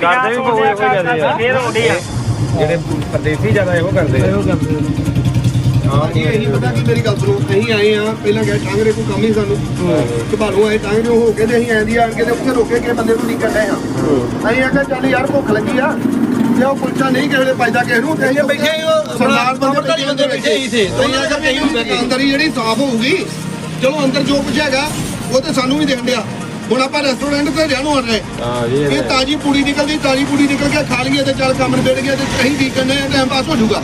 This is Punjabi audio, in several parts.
ਕਰਦੇ ਵੀ ਕੋਈ ਕੋਈ ਜਾਂਦੇ ਆ। ਫੇਰ ਆਉਂਦੀ ਆ। ਜਿਹੜੇ ਪਰਦੇਸੀ ਜ਼ਿਆਦਾ ਇਹੋ ਕਰਦੇ ਆ। ਹਾਂ ਜੀ ਇਹੀ ਪਤਾ ਕੀ ਮੇਰੀ ਗੱਲ ਸੁਣੋ ਅਸੀਂ ਆਏ ਆ ਪਹਿਲਾਂ ਗਏ ਟਾਂਗਰੇ ਕੋਈ ਕੰਮ ਹੀ ਸਾਨੂੰ। ਘਬਾਲੂ ਆਏ ਟਾਂਗਰੇ ਹੋ ਕੇ ਤੇ ਅਸੀਂ ਆਂਦੀ ਆਣ ਕੇ ਤੇ ਉੱਥੇ ਰੋਕੇ ਕੇ ਬੰਦੇ ਨੂੰ ਨਹੀਂ ਕੱਢੇ ਆ ਅਸੀਂ ਆਖਿਆ ਚੱਲ ਯਾਰ ਭੁੱਖ ਲੱਗੀ ਆ। ਤੇ ਉਹ ਕੁਲਚਾ ਨਹੀਂ ਕਿਸੇ ਦੇ ਪਾਈਦਾ ਕਿਸੇ ਨੂੰ ਤੇ ਅਸੀਂ ਬੈਠੇ ਸਰਦਾਰ ਬੰਦੇ ਬੰਦੇ ਬੈਠੇ ਹੀ ਥੇ ਅਸੀਂ ਆਖਿਆ ਕਹੀਂ ਅੰਦਰ ਹੀ ਜਿਹੜੀ ਸਾਫ਼ ਹੋਊਗੀ ਚਲੋ ਅੰਦਰ ਜੋ ਕੁਝ ਹੈਗਾ ਉਹ ਤੇ ਸਾਨੂੰ ਵੀ ਦੇਣ ਡਿਆ। ਹੁਣ ਆਪਾਂ ਰੈਸਟੋਰੈਂਟ ਤੇ ਰਹਿਣੋਂ ਰਹੇ ਹਾਂ ਜੀ ਇਹ ਤਾਜੀ ਪੂੜੀ ਨਿਕਲਦੀ ਤਾਜੀ ਪੂੜੀ ਨਿਕਲ ਕੇ ਖਾ ਲਈਏ ਤੇ ਚੱਲ ਕੰਮ ਨਿਬੜ ਗਿਆ ਤੇ ਅਸੀਂ ਕੀ ਕਰਨੇ ਆ ਟਾਈਮ ਪਾਸ ਹੋ ਜਾਊਗਾ।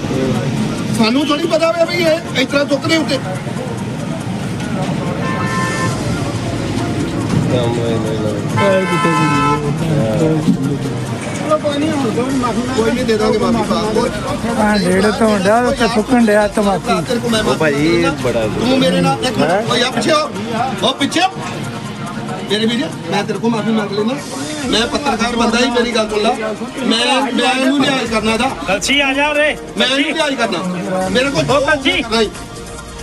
ਸਾਨੂੰ ਥੋੜੀ ਪਤਾ ਵੇ ਵੀ ਇਹ ਇਸ ਤਰ੍ਹਾਂ ਚੁੱਕਦੇ ਉੱਤੇ। ਕੋਈ ਨਹੀਂ ਦੇ ਦਾਂਗੇ ਮਾਫੀ ਪਾ ਆ ਡੇਢ ਤੋਂ ਡਿਆ ਉੱਤੇ ਫੁੱਕਣ ਡਿਆ ਤਮਾਕੀ ਉਹ ਭਾਈ ਬੜਾ ਤੂੰ ਮੇਰੇ ਨਾਲ ਇੱਕ ਮਿੰਟ ਓਏ ਆ ਪਿੱਛੇ ਹੋ ਉਹ ਪਿੱਛੇ ਹੋ। ਮੇਰੇ ਵੀਰ ਮੈਂ ਤੇਰੇ ਕੋ ਮਾਫੀ ਮੰਗ ਲੈਣਾ ਮੈਂ ਪੱਤਰਕਾਰ ਬੰਦਾ ਹੀ ਮੇਰੀ ਗੱਲ ਸੁਣ ਲਾ। ਮੈਂ ਮੈਂ ਇਹਨੂੰ ਨਿਆਂ ਕਰਨਾ ਦਾ ਕਲਸੀ ਆ ਜਾ ਉਰੇ। ਮੈਂ ਇਹਨੂੰ ਨਿਆਂ ਕਰਨਾ। ਮੇਰੇ ਕੋਲ। ਕਰਨਾ ਹੀ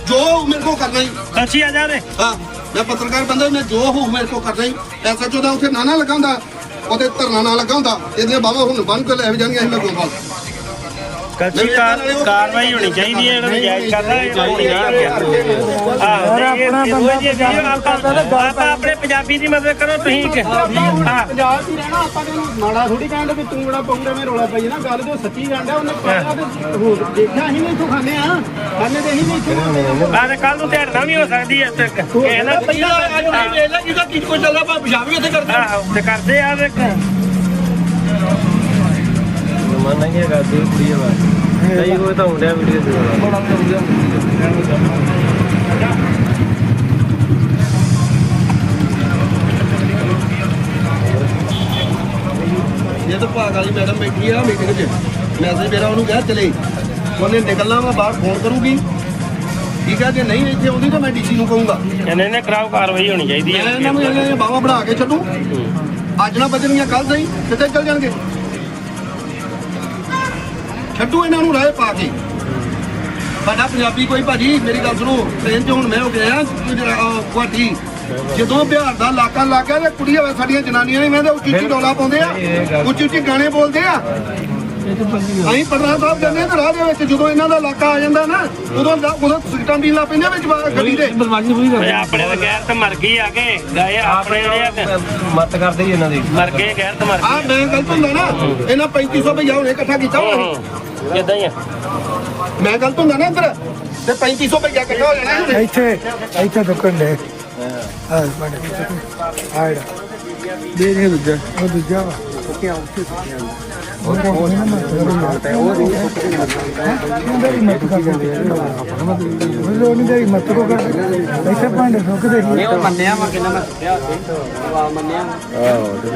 ਜੋ ਮੇਰੇ ਕੋ ਕਰਨਾ ਹੀ ਕਲਸੀ ਆ ਜਾ ਉਰੇ। ਹਾਂ ਮੈਂ ਪੱਤਰਕਾਰ ਬੰਦਾ ਮੈਂ ਜੋ ਹੋਊ ਮੇਰੇ ਕੋ ਕਰਨਾ ਹੀ ਐਸਐਚਓ ਦਾ ਉੱਥੇ ਨਾਨਾ ਲਗਾਉਂਦਾ। ਉਹਦੇ ਧਰਨਾ ਨਾ ਲਗਾਉਂਦਾ। ਇਹਦੇ ਬਾਬਾ ਹੁਣ ਬੰਨ ਕੇ ਲੈ ਜਾਣਗੇ ਅਸੀਂ ਮੈਂ ਕੋਲ। ਕਾਰ ਕਾਰਵਾਈ ਹੋਣੀ ਚਾਹੀਦੀ ਹੈ ਇਹਨਾਂ ਨੂੰ ਜਾਇਜ਼ ਕਰਦਾ ਇਹ ਹੋਣੀ ਚਾਹੀਦੀ ਹੈ। ਆਪਣਾ ਬੰਦਾ ਪੰਜਾਬੀ ਆਪਾਂ ਆਪਣੇ ਪੰਜਾਬੀ ਦੀ ਮਦਦ ਕਰੋ ਤੁਸੀਂ ਕਿ- ਹਾਂ। ਪੰਜਾਬ ਹੀ ਰਹਿਣਾ ਆਪਾਂ ਤੈਨੂੰ ਮਾੜਾ ਥੋੜੀ ਕਹਿੰਦੇ ਵੀ ਤੂੰ ਬੜਾ ਪਉਂਦੇ ਮੈਂ ਰੋਲਾ ਪਾਈ ਨਾ ਗੱਲ ਜੋ ਸੱਚੀ ਗੱਲ ਹੈ ਉਹਨੇ ਪਾਇਆ ਤੇ ਹੋਰ ਦੇਖਿਆ ਅਸੀਂ ਵੀ ਇੱਥੋਂ ਖਾਂਦੇ ਆ ਖਾਂਦੇ ਤੇ ਆ ਆਹ ਤੇ ਕੱਲ ਨੂੰ ਧੜਨਾ ਵੀ ਹੋ ਸਕਦੀ ਹੈ ਤੇ ਇਹ ਨਾ ਪਹਿਲਾਂ ਅੱਜ ਨਹੀਂ ਵੇਖ ਲੈ ਜਿਹਦਾ ਕੀ ਕੋਈ ਚੱਲਦਾ ਆਪਾਂ ਪਿਸ਼ਾਬ ਵੀ ਇੱਥੇ ਕਰਦੇ ਆਹੋ ਤੇ ਕਰਦੇ ਆ ਵੇਖ ਮਨ ਨਹੀਂ ਹੈਗਾ ਤੇ ਕੁੜੀ ਆ ਨਹੀਂ ਕੋਈ ਤਾਂ ਹੁੰਦਿਆ ਵੀਡੀਓ ਦੇ ਇਹ ਤਾਂ ਭਾਗ ਵਾਲੀ ਮੈਡਮ ਬੈਠੀ ਆ ਮੀਟਿੰਗ 'ਚ। ਮੈਸੇਜ ਮੇਰਾ ਉਹਨੂੰ ਕਿਹਾ ਚਲੇ। ਉਹਨੇ ਨਿਕਲਣਾ ਵਾ ਬਾਹਰ ਫੋਨ ਕਰੂਗੀ। ਠੀਕ ਆ ਜੇ ਨਹੀਂ ਇੱਥੇ ਆਉਂਦੀ ਤਾਂ ਮੈਂ ਡੀਸੀ ਨੂੰ ਕਹੂੰਗਾ। ਇਹਨੇ ਨੇ ਕਰਾਓ ਕਾਰਵਾਈ ਹੋਣੀ ਚਾਹੀਦੀ ਹੈ ਇਹਨਾਂ ਨੂੰ ਇਹ ਬਾਵਾ ਬਣਾ ਕੇ ਛੱਡੂ। ਅੱਜ ਨਾ ਬਚਣਗੀਆਂ ਕੱਲ ਸਹੀ ਕਿੱਥੇ ਚੱਲ ਜਾਣਗੇ? ਛੱਡੂ ਇਹਨਾਂ ਨੂੰ ਰਾਹ ਪਾ ਕੇ। ਸਾਡਾ ਪੰਜਾਬੀ ਕੋਈ ਭਾਜੀ ਮੇਰੀ ਗੱਲ ਸੁਣੋ ਟ੍ਰੇਨ 'ਚ ਹੁਣ ਮੈਂ ਹੋ ਗਿਆ ਗੁਆਟੀ ਜਦੋਂ ਬਿਹਾਰ ਦਾ ਇਲਾਕਾ ਲੱਗ ਗਿਆ ਤੇ ਕੁੜੀ ਹੋਵੇ ਸਾਡੀਆਂ ਜਨਾਨੀਆਂ ਨੇ ਮੈਂ ਤੇ ਉੱਚੀ ਉੱਚੀ ਡੋਲਾ ਪਾਉਂਦੇ ਆ ਉੱਚੀ ਉੱਚੀ ਗਾਣੇ ਬੋਲਦੇ ਆ। ਅਸੀਂ ਪਟਨਾ ਸਾਹਿਬ ਜਾਂਦੇ ਆ ਤੇ ਰਾਹ ਦੇ ਵਿੱਚ ਜਦੋਂ ਇਹਨਾਂ ਦਾ ਇਲਾਕਾ ਆ ਜਾਂਦਾ ਨਾ ਉਦੋਂ ਉਦੋਂ ਸਿਗਟਾਂ ਪੀਣ ਲੱਗ ਪੈਂਦੇ ਵਿੱਚ ਬਾ- ਗੱਡੀ ਦੇ। ਓਏ ਆਪਣੇ ਤਾਂ ਗੈਰ ਤੇ ਮਰ ਗਈ ਆ ਕੇ ਗਏ ਆਪਣੇ ਜਿਹੜੇ ਆ ਮਤ ਕਰਦੇ ਹੀ ਇਹਨਾਂ ਦੀ। ਮਰ ਗਏ ਗੈਰ ਤੇ ਮਰ ਆ ਮੈਂ ਗਲਤ ਹੁੰਦਾ ਨਾ ਇਹਨਾਂ 3500 ਰੁਪਇਆ ਹੁਣੇ ਇਕੱਠਾ ਕੀਤਾ ਹੋਣਾ ਗਏ ਇਦਾਂ ਹੀ ਆ? ਮੈਂ ਗਲਤ ਹੁੰਦਾ ਨਾ ਇੱਧਰ ਤੇ 3500 ਰੁਪਇਆ ਇਕੱਠਾ ਹੋ ਜਾਣਾ ਇੱਥੇ। ਇੱਥੇ ਇੱਥੇ ਫੁੱਕਣ ਡੇ ਆ ਬੜੇ ਆਇੜਾ ਦੇ ਦੇ ਦੂਜਾ। ਉਹ ਦੂਜਾ ਵਾ। ਉਹ ਮਤ ਕੋ ਕਰ ਇੱਥੇ ਭਾਂਡੇ ਸੁੱਕਦੇ ਨਹੀਂ ਉਹ ਮੰਨਿਆ ਵਾ ਕਿੰਨਾ ਮੈਂ ਮੰਨਿਆ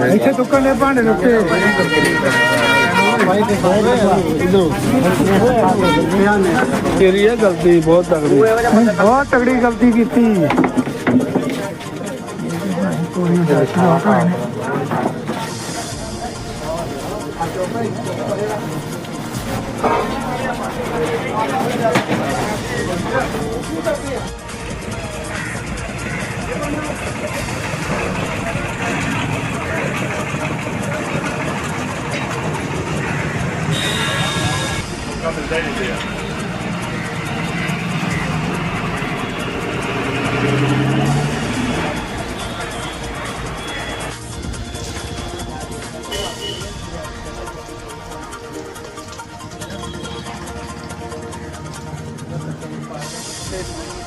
ਇੱਥੇ ਤੁੱਕਣ ਦੇ ਭਾਂਡੇ ਰੁੱਕੇ ਤੇਰੀ ਇਹ ਗਲਤੀ ਬਹੁਤ ਤਗੜੀ ਬਹੁਤ ਤਗੜੀ ਗਲਤੀ ਕੀਤੀ Got the data there. Gracias.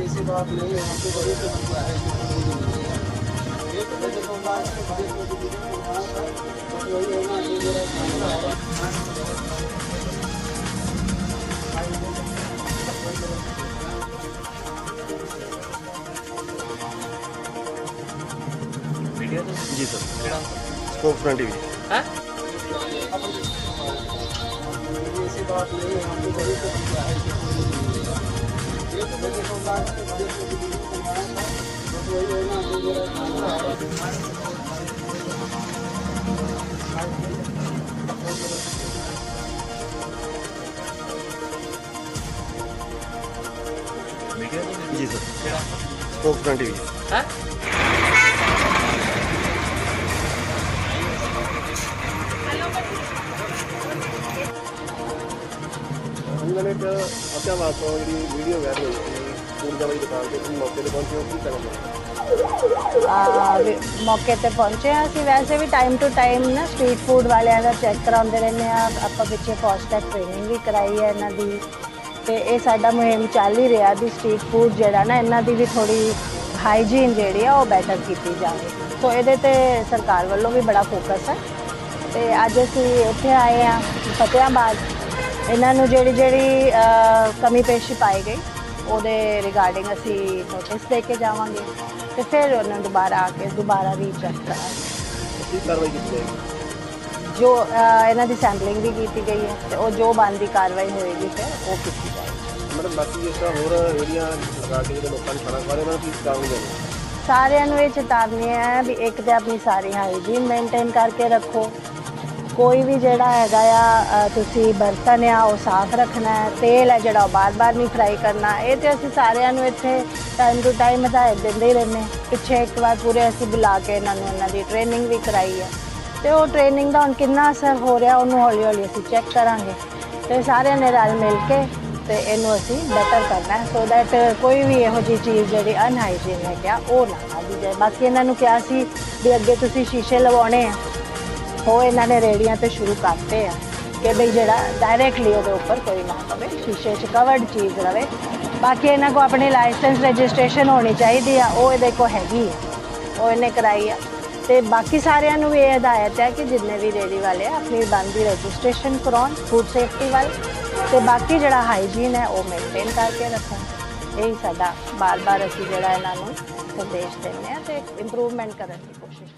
ऐसी बात नहीं है हमको बड़े से मसला है एक बजे जब हम बात बड़े से वही ਜੀ ਸਰ। ਕਿਹੜਾ? Spokesman TV. ਜੀ ਸਰ। ਕਿਹੜਾ ਸਪੋਕਸਮੈਨ ਟੀਵੀ। ਉਹਨਾਂ ਨੇ ਇੱਕ ਆਪਣਾ ਵਾਸਤੋਂ ਜਿਹੜੀ ਵੀਡੀਓ ਵਾਇਰਲ ਹੋਈ ਸੀ ਪੂਰਜਾ ਵਾਲੀ ਦੁਕਾਨ ਤੇ ਤੁਸੀਂ ਮੌਕੇ ਤੇ ਪਹੁੰਚੇ ਹੋ ਕੀ ਕਰਨਾ ਆ, ਵੀ ਮੌਕੇ ਤੇ ਪਹੁੰਚੇ ਹਾਂ ਅਸੀਂ। ਵੈਸੇ ਵੀ ਟਾਈਮ ਟੂ ਟਾਈਮ ਨਾ ਸਟਰੀਟ ਫੂਡ ਵਾਲਿਆਂ ਦਾ ਚੈੱਕ ਕਰਾਉਂਦੇ ਰਹਿੰਦੇ ਆ ਆਪਾਂ ਪਿੱਛੇ ਫਾਸਟੈਕ ਟ੍ਰੇਨਿੰਗ ਵੀ ਕਰਾਈ ਹੈ ਇਹਨਾਂ ਦੀ। ਤੇ ਇਹ ਸਾਡਾ ਮੁਹਿੰਮ ਚੱਲ ਹੀ ਰਿਹਾ ਵੀ ਸਟਰੀਟ ਫੂਡ ਜਿਹੜਾ ਨਾ ਇਹਨਾਂ ਦੀ ਵੀ ਥੋੜੀ ਹਾਈਜੀਨ ਜਿਹੜੀ ਆ ਉਹ ਬੈਟਰ ਕੀਤੀ ਜਾਵੇ। ਸੋ ਇਹਦੇ ਤੇ ਸਰਕਾਰ ਵੱਲੋਂ ਵੀ ਬੜਾ ਫੋਕਸ ਹੈ। ਤੇ ਅੱਜ ਅਸੀਂ ਇੱਥੇ ਆਏ ਆ ਫਤਿਆਬਾਦ ਇਹਨਾਂ ਨੂੰ ਜਿਹੜੀ ਜਿਹੜੀ ਕਮੀ ਪੇਸ਼ੀ ਪਾਈ ਗਈ ਉਹਦੇ ਰਿਗਾਰਡਿੰਗ ਅਸੀਂ ਨੋਟਿਸ ਦੇ ਕੇ ਜਾਵਾਂਗੇ ਤੇ ਫਿਰ ਉਹਨਾਂ ਨੂੰ ਦੁਬਾਰਾ ਆ ਕੇ ਦੁਬਾਰਾ ਰੀਚੈਕ ਕਰਾਂਗੇ। ਕੀ ਕਾਰਵਾਈ ਕੀਤੀ ਜਾਏਗੀ? ਜੋ ਇਹਨਾਂ ਦੀ ਸੈਂਪਲਿੰਗ ਵੀ ਕੀਤੀ ਗਈ ਹੈ ਤੇ ਉਹ ਜੋ ਬਣਦੀ ਕਾਰਵਾਈ ਹੋਏਗੀ ਫਿਰ ਉਹ ਕੀਤੀ ਜਾਏਗੀ। ਮਤਲਬ ਬਾਕੀ ਜਿਸ ਤਰ੍ਹਾਂ ਹੋਰ ਏਰੀਆ ਲਗਾ ਕੇ ਜਿਹੜੇ ਲੋਕਾਂ ਨੂੰ ਖਾਣਾ ਖਵਾ ਰਹੇ ਉਹਨਾਂ ਨੂੰ ਕੀ ਚੇਤਾਵਨੀ ਦੇਣੀ? ਸਾਰਿਆਂ ਨੂੰ ਇਹ ਚੇਤਾਵਨੀ ਹੈ ਵੀ ਇੱਕ ਤੇ ਆਪਣੀ ਸਾਰੀ ਹਾਈਜੀਨ ਮੇਨਟੇਨ ਕਰਕੇ ਰੱਖੋ ਕੋਈ ਵੀ ਜਿਹੜਾ ਹੈਗਾ ਆ ਤੁਸੀਂ ਬਰਤਨ ਆ, ਉਹ ਸਾਫ਼ ਰੱਖਣਾ ਹੈ, ਤੇਲ ਹੈ ਜਿਹੜਾ ਉਹ ਬਾਰ-ਬਾਰ ਨਹੀਂ ਫਰਾਈ ਕਰਨਾ, ਇਹ ਤੇ ਅਸੀਂ ਸਾਰਿਆਂ ਨੂੰ ਇੱਥੇ ਟਾਈਮ ਟੂ ਟਾਈਮ ਹਦਾਇਤ ਦਿੰਦੇ ਹੀ। ਰਹਿੰਦੇ ਪਿੱਛੇ ਇੱਕ ਵਾਰ ਪੂਰੇ ਅਸੀਂ ਬੁਲਾ ਕੇ ਇਹਨਾਂ ਨੂੰ ਇਹਨਾਂ ਦੀ ਟ੍ਰੇਨਿੰਗ ਵੀ ਕਰਾਈ ਹੈ। ਤੇ ਉਹ ਟ੍ਰੇਨਿੰਗ ਦਾ ਹੁਣ ਕਿੰਨਾ ਅਸਰ ਹੋ ਰਿਹਾ, ਉਹਨੂੰ ਹੌਲੀ-ਹੌਲੀ ਅਸੀਂ ਚੈੱਕ ਕਰਾਂਗੇ। ਤੇ ਸਾਰਿਆਂ ਨੇ ਰਲ ਮਿਲ ਕੇ ਤੇ ਇਹਨੂੰ ਅਸੀਂ ਬੈਟਰ ਕਰਨਾ ਸੋ ਦੈਟ ਕੋਈ ਵੀ ਇਹੋ ਜਿਹੀ ਚੀਜ਼ ਜਿਹੜੀ ਅਨਹਾਈਜੀਨ ਹੈ ਕਿਆ ਉਹ ਨਾ ਆਦੀ ਜਾਏ। ਬਾਕੀ ਇਹਨਾਂ ਨੂੰ ਕਿਹਾ ਸੀ ਵੀ ਅੱਗੇ ਤੁਸੀਂ ਸ਼ੀਸ਼ੇ ਲਵਾਉਣੇ ਆ। ਉਹ ਇਹਨਾਂ ਨੇ ਰੇੜੀਆਂ ਤੇ ਸ਼ੁਰੂ ਕਰਤੇ ਆ ਕਿ ਬਈ ਜਿਹੜਾ ਡਾਇਰੈਕਟਲੀ ਉਹਦੇ ਉੱਪਰ ਕੋਈ ਨਾ ਪਵੇ ਸ਼ੀਸ਼ੇ 'ਚ ਕਵਰਡ ਚੀਜ਼ ਰਵੇ। ਬਾਕੀ ਇਹਨਾਂ ਕੋ ਆਪਣੀ ਲਾਇਸੈਂਸ ਰਜਿਸਟ੍ਰੇਸ਼ਨ ਹੋਣੀ ਚਾਹੀਦੀ ਆ, ਉਹ ਇਹਦੇ ਕੋ ਹੈਗੀ ਹੈ ਉਹ ਇਹਨੇ ਕਰਾਈ ਆ। ਤੇ ਬਾਕੀ ਸਾਰਿਆਂ ਨੂੰ ਵੀ ਇਹ ਹਦਾਇਤ ਹੈ ਕਿ ਜਿੰਨੇ ਵੀ ਰੇੜੀ ਵਾਲੇ ਆ, ਆਪਣੀ ਬਣਦੀ ਰਜਿਸਟ੍ਰੇਸ਼ਨ ਕਰਾਉਣ ਫੂਡ ਸੇਫਟੀ ਵੱਲ। ਤੇ ਬਾਕੀ ਜਿਹੜਾ ਹਾਈਜੀਨ ਹੈ, ਉਹ ਮੇਨਟੇਨ ਕਰਕੇ ਰੱਖਣ। ਇਹੀ ਸਾਡਾ ਬਾਰ-ਬਾਰ ਅਸੀਂ ਜਿਹੜਾ ਇਹਨਾਂ ਨੂੰ ਸੰਦੇਸ਼ ਦਿੰਦੇ ਆ ਤੇ ਇੰਪਰੂਵਮੈਂਟ ਕਰਨ ਦੀ ਕੋਸ਼ਿਸ਼